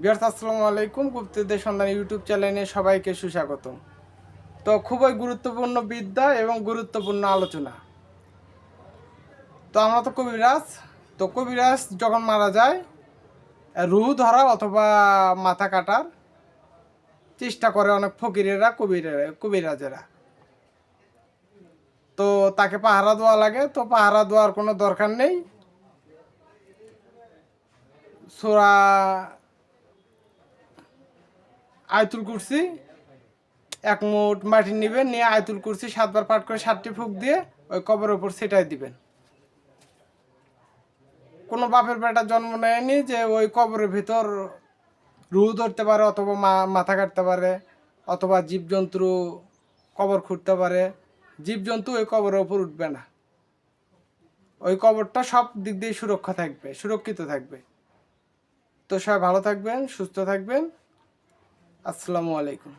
বিয়ার্স, আসসালামু আলাইকুম। গুপ্তদের সন্ধান ইউটিউব চ্যানেলে সবাইকে সুস্বাগতম। তো খুবই গুরুত্বপূর্ণ বিদ্যা এবং গুরুত্বপূর্ণ আলোচনা। তো আমরা তো কবিরাজ। তো কবিরাজ যখন মারা যায়, রুহু ধরা অথবা মাথা কাটার চেষ্টা করে অনেক ফকিরেরা কবিরেরা কবিরাজেরা। তো তাকে পাহারা দেওয়া লাগে। তো পাহারা দেওয়ার কোনো দরকার নেই। সোরা আয়তুল কুরসি। এক মুঠ মাটি নেবেন, নিয়ে আয়তুল কুরসি সাতবার পাঠ করে সাতটি ফুক দিয়ে ওই কবরের উপর সেটাই দিবেন। কোনো বাপের বেটা জন্ম নেয়নি যে ওই কবরের ভিতর রু ধরতে পারে অথবা মাথা কাটতে পারে, অথবা জীবজন্তু কবর খুঁড়তে পারে। জীবজন্তু ওই কবরের উপর উঠবে না। ওই কবরটা সব দিক দিয়ে সুরক্ষা থাকবে, সুরক্ষিত থাকবে। তো সবাই ভালো থাকবেন, সুস্থ থাকবেন। আসসালামু আলাইকুম।